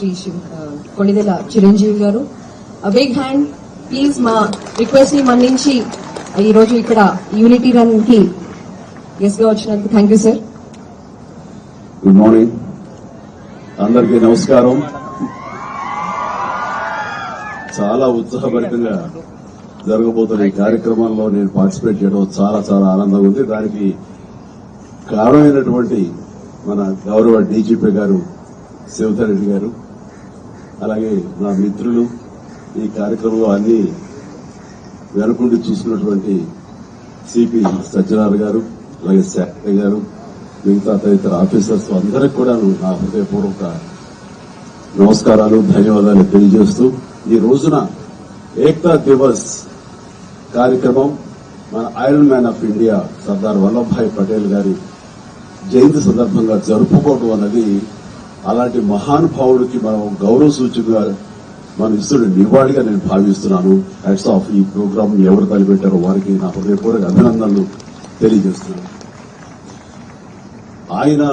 శ్రీ కొణిదెల చిరంజీవి గారు. Big hand please మా రిక్వెస్ట్ని మన్నించి ఈరోజు ఇక్కడ యూనిటీ రన్కి ఎస్గా వచ్చినందుకు thank you sir good morning అందరికీ నమస్కారం. చాలా ఉత్సాహభరితంగా జరగబోతున్న ఈ కార్యక్రమంలో నేను పార్టిసిపేట్ చేయడం చాలా చాలా ఆనందంగా ఉంది. దానికి కారణమైనటువంటి మన గౌరవ డీజీపీ గారు శివధర్ రెడ్డి గారు అలాగే నా మిత్రులు ఈ కార్యక్రమంలో అన్ని వెనుకుండి చూసుకున్నటువంటి సిపి సజ్జనార్ గారు అలాగే శాఖ గారు మిగతా తదితర ఆఫీసర్స్ అందరికి కూడా నా హృదయపూర్వక నమస్కారాలు ధన్యవాదాలు తెలియజేస్తూ ఈ రోజున ఏక్తా దివస్ కార్యక్రమం మన iron man of India Sardar Vallabhbhai Patel గారి జయంతి సందర్భంగా జరుపుకోవడం అన్నది అలాంటి మహానుభావుడికి మనం గౌరవ సూచికగా మనం ఇస్తున్న నివాళిగా నేను భావిస్తున్నాను. హెడ్స్ ఆఫ్ ఈ ప్రోగ్రామ్ ఎవరు తలపెట్టారో వారికి నా హృదయపూర్వక అభినందనలు తెలియజేస్తున్నాను. ఆయన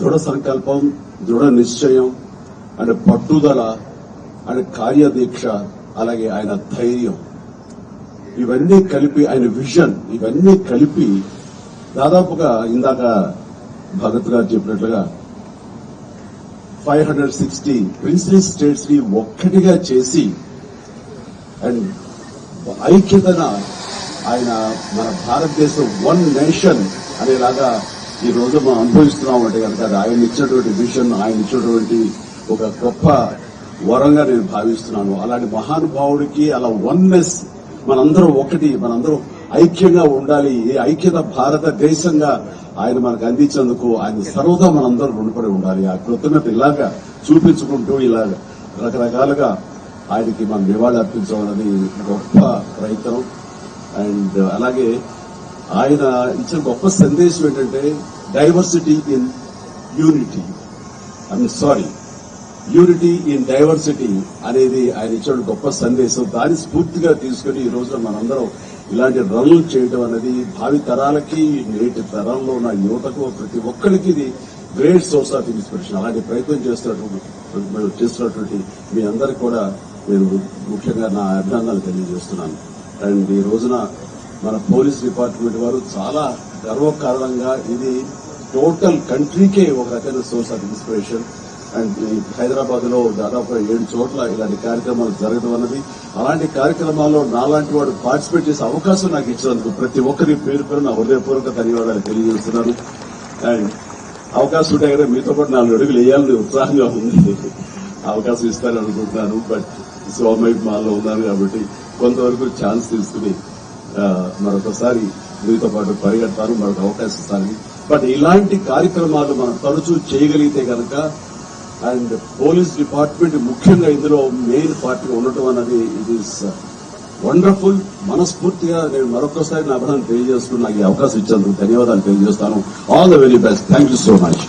దృఢ సంకల్పం దృఢ నిశ్చయం అండ్ పట్టుదల అండ్ కార్యదీక్ష అలాగే ఆయన ధైర్యం. ఇవన్నీ కలిపి ఆయన విజన్ ఇవన్నీ కలిపి దాదాపుగా ఇందాక భగత్ గారు చెప్పినట్లుగా ఫైవ్ హండ్రెడ్ సిక్స్టీ ప్రిన్సిపల్ స్టేట్స్ని ఒక్కటిగా చేసి అండ్ ఐక్యతన ఆయన మన భారతదేశం వన్ నేషన్ అనేలాగా ఈ రోజు మనం అనుభవిస్తున్నాం అంటే కనుక ఆయన ఇచ్చినటువంటి విషన్ ఆయన ఇచ్చినటువంటి ఒక గొప్ప వరంగా నేను భావిస్తున్నాను. అలాంటి మహానుభావుడికి అలా వన్నెస్ మనందరం ఒకటి మనందరం ఐక్యంగా ఉండాలి. ఈ ఐక్యత భారతదేశంగా ఆయన మనకు అందించేందుకు ఆయన సర్వదా మనందరూ రుణపడి ఉండాలి. ఆ కృతజ్ఞత ఇలాగా చూపించుకుంటూ ఇలాగ రకరకాలుగా ఆయనకి మనం నివాళి అర్పించాలని గొప్ప ప్రయత్నం. అండ్ అలాగే ఆయన ఇచ్చిన గొప్ప సందేశం ఏంటంటే diversity in unity I sorry unity in diversity అనేది ఆయన ఇచ్చిన గొప్ప సందేశం. దాన్ని స్ఫూర్తిగా తీసుకుని ఈ రోజున మనందరం ఇలాంటి రన్లు చేయడం అనేది భావి తరాలకి నేటి తరంలో ఉన్న యువతకు ప్రతి ఒక్కరికి ఇది గ్రేట్ సోర్స్ ఆఫ్ ఇన్స్పిరేషన్ అలాంటి ప్రయత్నం చేస్తున్నటువంటి చేస్తున్నటువంటి మీ అందరికి కూడా నేను ముఖ్యంగా నా అభినందనలు తెలియజేస్తున్నాను. అండ్ ఈ రోజున మన పోలీస్ డిపార్ట్మెంట్ వారు చాలా గర్వకారణంగా ఇది టోటల్ కంట్రీకే ఒక రకమైన సోర్స్ ఆఫ్ ఇన్స్పిరేషన్ హైదరాబాద్లో దాదాపు ఏడు చోట్ల ఇలాంటి కార్యక్రమాలు జరగడం అన్నది. అలాంటి కార్యక్రమాల్లో నాలాంటి వాడు పార్టిసిపేట్ చేసే అవకాశం నాకు ఇచ్చినందుకు ప్రతి ఒక్కరి పేరు పేరు నా హృదయపూర్వక ధన్యవాదాలు తెలియజేస్తున్నాను. అండ్ అవకాశం ఉంటే కదా మీతో పాటు నాలుగు అడుగులు వేయాలని ఉత్సాహంగా ఉంది. అవకాశం ఇస్తారని అనుకుంటున్నాను. బట్ సోమయ్య మాల్లో ఉన్నాను కాబట్టి కొంతవరకు ఛాన్స్ తీసుకుని మరొకసారి మీతో పాటు పరిగెడతాను. మరొక అవకాశం ఇస్తాను. బట్ ఇలాంటి కార్యక్రమాలు మనం తరచూ చేయగలిగితే కనుక అండ్ పోలీస్ డిపార్ట్మెంట్ ముఖ్యంగా ఇందులో మెయిన్ పార్టీగా ఉండటం అన్నది ఇట్ ఈస్ వండర్ఫుల్ మనస్ఫూర్తిగా నేను మరొకసారి నా అభినందన తెలియజేసుకుని నాకు ఈ అవకాశం ఇచ్చేందుకు ధన్యవాదాలు తెలియజేస్తాను. All the very best thank you so much